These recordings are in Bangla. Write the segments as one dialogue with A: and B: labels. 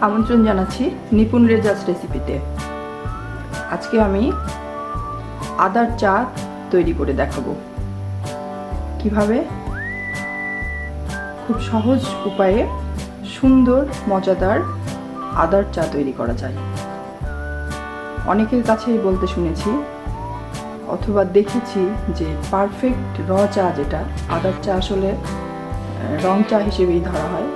A: আমন্ত্রণ জানাচ্ছি নিপুণ রেজাজ রেসিপিতে। আজকে আমি আদার চা তৈরি করে দেখাবো। কীভাবে? খুব সহজ উপায়ে সুন্দর, মজাদার আদার চা তৈরি করা যায়। অনেকের কাছেই বলতে শুনেছি, অথবা দেখেছি যে পারফেক্ট র চা যেটা, আদার চা আসলে রং চা হিসেবেই ধরা হয়।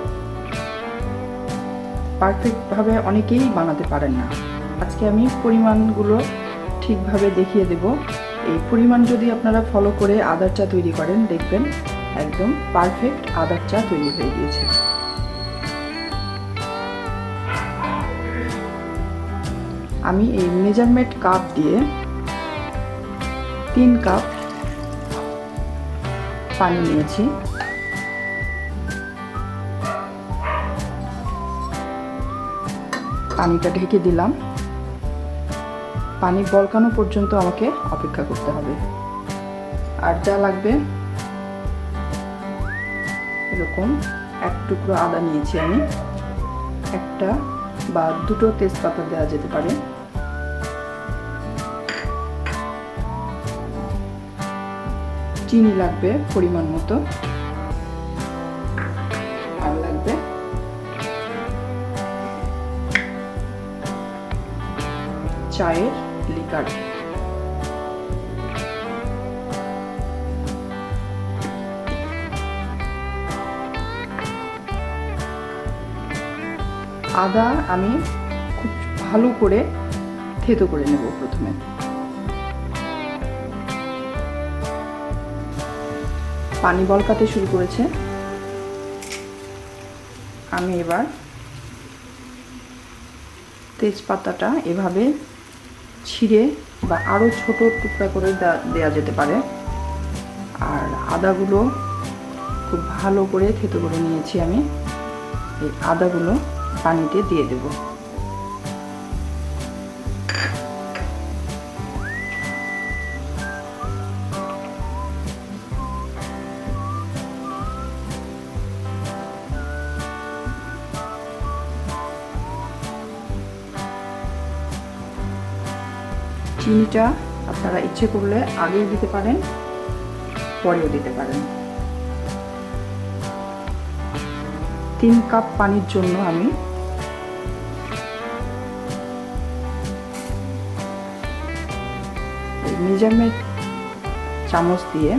A: পারফেক্টভাবে অনেকেই বানাতে পারেন না। আজকে আমি পরিমাণগুলো ঠিকভাবে দেখিয়ে দেব। এই পরিমাণ যদি আপনারা ফলো করে আদার চা তৈরি করেন, দেখবেন একদম পারফেক্ট আদার চা তৈরি হয়ে গিয়েছে। আমি এই মেজারমেন্ট কাপ দিয়ে তিন কাপ পানি নিয়েছি। পানিটা ঢেকে দিলাম। পানি বলকানো পর্যন্ত আমাকে অপেক্ষা করতে হবে। আর যা লাগবে, এরকম এক টুকরো আদা নিয়েছি আমি। একটা বা দুটো তেজপাতা দেওয়া যেতে পারে। চিনি লাগবে পরিমাণ মতো। আর লাগবে চায়ের লিকার আদা আমি খুব ভালো করে থেতো করে নেব প্রথমে। পানি বলকাতে শুরু করেছে। আমি এবার তেজপাতাটা এভাবে ছিঁড়ে বা আরও ছোট টুকরা করে দেওয়া যেতে পারে। আর আদাগুলো খুব ভালো করে থেতো করে নিয়েছি আমি। এই আদাগুলো পানিতে দিয়ে দেব। চিনিটা আপনারা ইচ্ছে করলে আগেই দিতে পারেন পরেও দিতে পারেন। তিন কাপ পানির জন্য আমি মেজারমেন্ট চামচ দিয়ে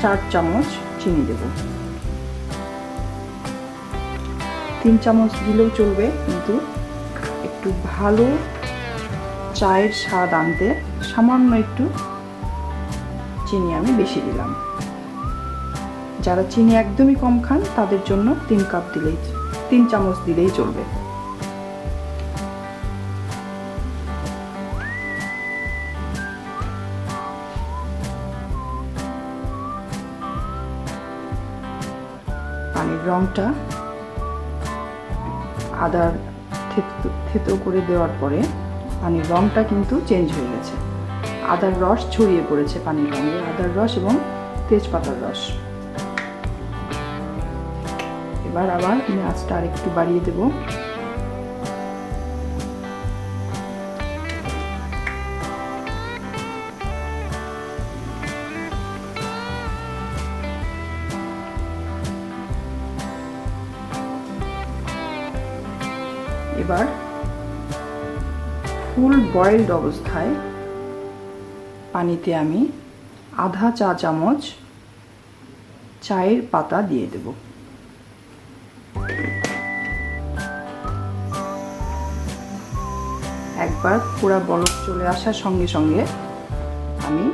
A: চার চামচ চিনি দেব। তিন চামচ দিলেও চলবে, কিন্তু একটু ভালো চায়ের স্বাদ আনতে সামান্য একটু চিনি আমি বেশি দিলাম। যারা চিনি একদমই কম খান, তাদের জন্য তিন কাপ দিলেই, তিন চামচ দিলেই চলবে। পানির রংটা আদার থেতো করে দেওয়ার পরে পানির রংটা কিন্তু চেঞ্জ হয়ে গেছে। আদার রস ছড়িয়ে পড়েছে পানির রঙে, আদার রস এবং তেজপাতার রস। এবার আবার আমি আঁচটা আর একটু বাড়িয়ে দেব। এবার ফুল বয়েলড অবস্থায় পানিতে আমি আধা চা চামচ চায়ের পাতা দিয়ে দেব। একবার পুরা বলক চলে আসার সঙ্গে সঙ্গে আমি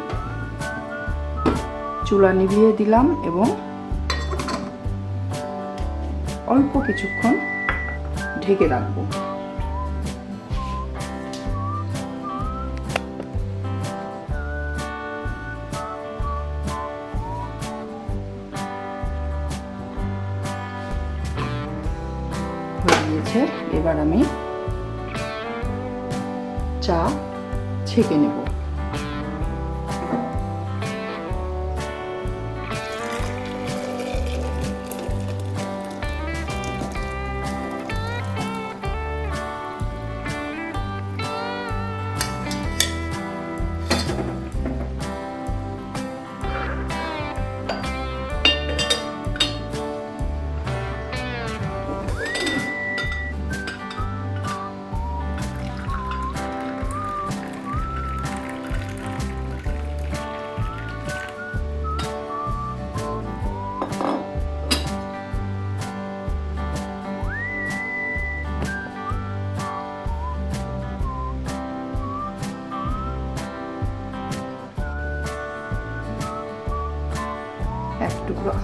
A: চুলা নিভিয়ে দিলাম এবং অল্প কিছুক্ষণ ঢেকে রাখব। এবার আমি চা ছেঁকে নেব।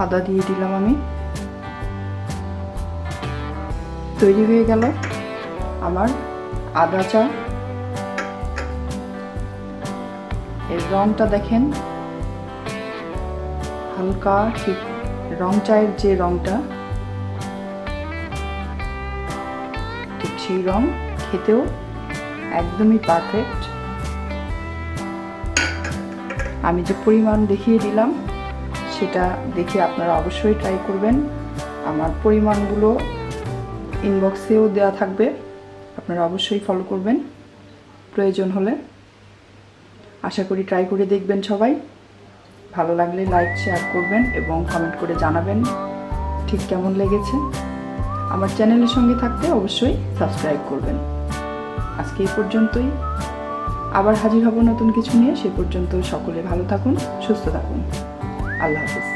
A: আদা দিয়ে দিলাম আমি। তৈরি হয়ে গেল আমার আদা চা। এর রংটা দেখেন। হালকা ঠিক রং চায়ের যে রংটা, ঠিক সেই রং খেতেও একদমই পারফেক্ট আমি যে পরিমাণ দেখিয়ে দিলাম সেটা দেখে আপনারা অবশ্যই ট্রাই করবেন। আমার পরিমাণগুলো ইনবক্সেও দেওয়া থাকবে। আপনারা অবশ্যই ফলো করবেন। প্রয়োজন হলে আশা করি ট্রাই করে দেখবেন সবাই। ভালো লাগলে লাইক শেয়ার করবেন এবং কমেন্ট করে জানাবেন ঠিক কেমন লেগেছে। আমার চ্যানেলের সঙ্গে থাকতে অবশ্যই সাবস্ক্রাইব করবেন। আজকে এই পর্যন্তই। আবার হাজির হব নতুন কিছু নিয়ে। সে পর্যন্ত সকলে ভালো থাকুন, সুস্থ থাকুন। আল্লাহ হাফিজ।